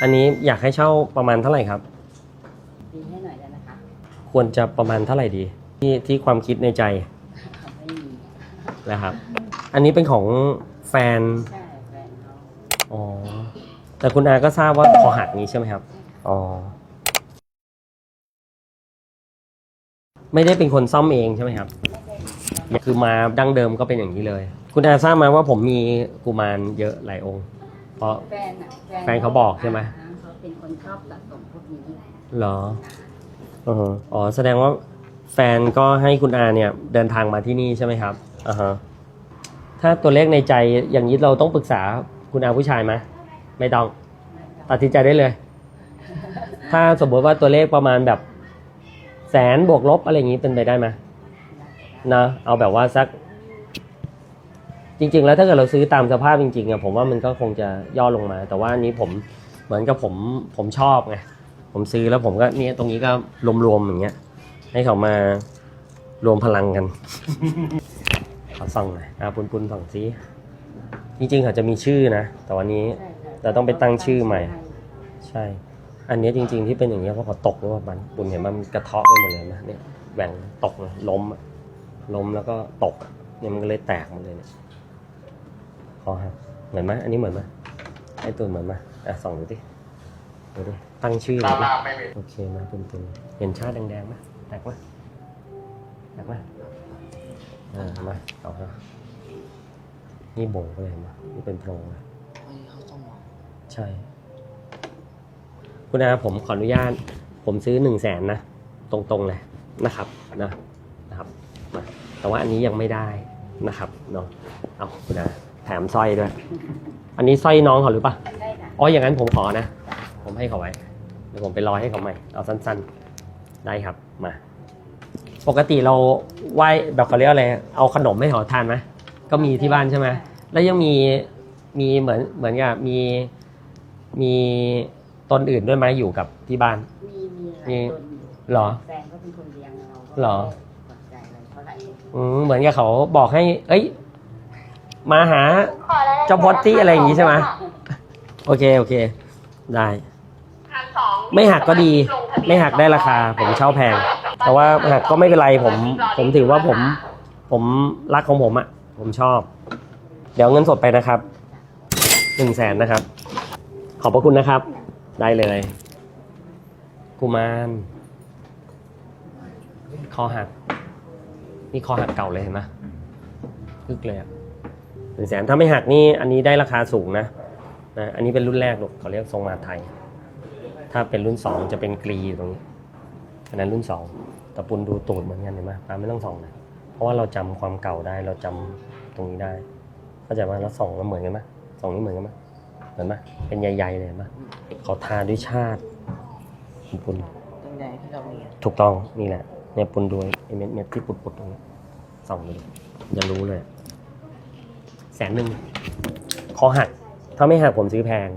อันนี้อยากให้เช่าประมาณเท่าไหร่ครับ ดีให้หน่อยได้ไหมคะควรจะประมาณเท่าไหร่ดี ที่ที่ความคิดในใจไม่มีนะครับ อันนี้เป็นของแฟน ใช่แฟนเขาอ๋อ แต่คุณอาก็ทราบว่าคอหักนี้ใช่ไหมครับ อ๋อ ไม่ได้เป็นคนซ่อมเองใช่ไหมครับ คือมาดั้งเดิมก็เป็นอย่างนี้เลย คุณอาทราบไหมาว่าผมมีกุมารเยอะหลายองค์ เพราะ แฟนอะแฟนเขาบอกใช่ไหม เขาเป็นคนชอบสะสมพวกนี้เหรออือฮะอ๋อ แสดงว่าแฟนก็ให้คุณอาเนี่ย เดินทางมาที่นี่ใช่ไหมครับอ่าฮะถ้าตัวเลขในใจอย่างนี้เราต้องปรึกษาคุณอาผู้ชายไหมไม่ต้อง ตัดสินใจได้เลย ถ้าสมมติว่าตัวเลขประมาณแบบแสนบวกลบอะไรอย่างนี้เป็นไปได้ไหมนะ เอาแบบว่าสัก จริง ๆ แล้วถ้าเกิดเราซื้อตามสภาพจริงๆอะผมว่ามันก็คงจะย่อลงมา แต่ว่าอันนี้ผมเหมือนกับผมผมชอบไงผมซื้อแล้วผมก็เนี่ยตรงนี้ก็รวมๆอย่างเงี้ย ให้เขามารวมพลังกัน ขอส่องหน่อยอะปุนปุนๆส่องซิจริงๆเขาจะมีชื่อนะ แต่วันนี้เราต้องไปตั้งชื่อใหม่ ใช่ อันนี้จริง ๆที่เป็นอย่างนี้ยเพราะเขาตกหรือว่ามันปุนเห็นมันกระเทาะไปหมดเลยนะเนี่ยแหว่งตกเลยล้มล้มแล้วก็ตกเนี่ยมันก็เลยแตกหมดเลยเนี่ย คอหักเหมือนไหมอันนี้เหมือนไหมไอ้ตัวเหมือนไหมอะส่องดูดิดูดิตั้งชื่อเลยดิโอเคมาปุนปุนๆเห็นชาติแดงๆไหมแตกไหมแตกไหมอ่ามาเอาฮะนี่โบ่งไปเลยเห็นไหมนี่เป็นโพรงเลยใช่ คุณอาผมขออนุญาต ผมซื้อหนึ่งแสนนะ ตรงๆเลยนะครับนะนะครับมาแต่ว่าอันนี้ยังไม่ได้นะครับเนาะเอาคุณอาแถมสร้อยด้วย อันนี้สร้อยน้องเขาหรือปะใช่ค่ะอ๋ออย่างนั้นผมขอนะ ผมให้เขาไว้เดี๋ยวผมไปรอให้เขาใหม่เอาสั้นๆ ได้ครับมา ปกติเราไหว้แบบเขาเรียกอะไรเอาขนมให้เขาทานไหมก็มีที่บ้านใช่ไหมแล้วยังมีมีเหมือนเหมือนกับมีมีตนอื่นด้วยไหมอยู่กับที่บ้าน มีมีหลายมีคนเหรอ แฟนก็เป็นคนเลี้ยงเราก็เหรอสนใจอะไรเท่าไหร่อืมเหมือนกับเขาบอกให้ เอ้ย มาหาเจ้าพอตตี้อะไรอย่างงี้ใช่ไหมโอเคโอเค ได้ ไม่หักก็ดี ไม่หักได้ราคา ผมเช่าแพง แต่ว่าหักก็ไม่เป็นไรผม ผมถือว่าผม ผมรักของผมอะผมชอบ เดี๋ยวเงินสดไปนะครับหนึ่งแสนนะครับ ขอบพระคุณนะครับ ได้เลยกุมารคอหัก นี่คอหักเก่าเลยเห็นไหมพึกเลยอะหนึ่ งแสนถ้าไม่หักนี่อันนี้ได้ราคาสูงนะนะอันนี้เป็นรุ่นแรกลูกเขาเรียกทรงมาไทย ถ้าเป็นรุ่นสองจะเป็นกรีอยู่ตรงนี้อันนั้นรุ่นสองตะปุนดูตูดเหมือนกันเห็นไหมปาไม่ต้องส่องนะเพราะว่าเราจำความเก่าได้เราจำตรงนี้ได้เข้าใจไหมแล้วส่องแล้วเหมือนกันไหมส่องนี่เหมือนกันไหมเหมือนไหมเป็นใหญ่ๆเลยเห็นไหมเขาทาด้วยชาติคุณปุนตรงไหนที่เรามีถูกต้องนี่แหละเนี่ยปุนดูไอ้เม็ดเม็ดที่ปุดๆตรงนี้ส่องดูดิจะรู้เลย แสนหนึ่งคอหัก ถ้าไม่หักผมซื้อแพง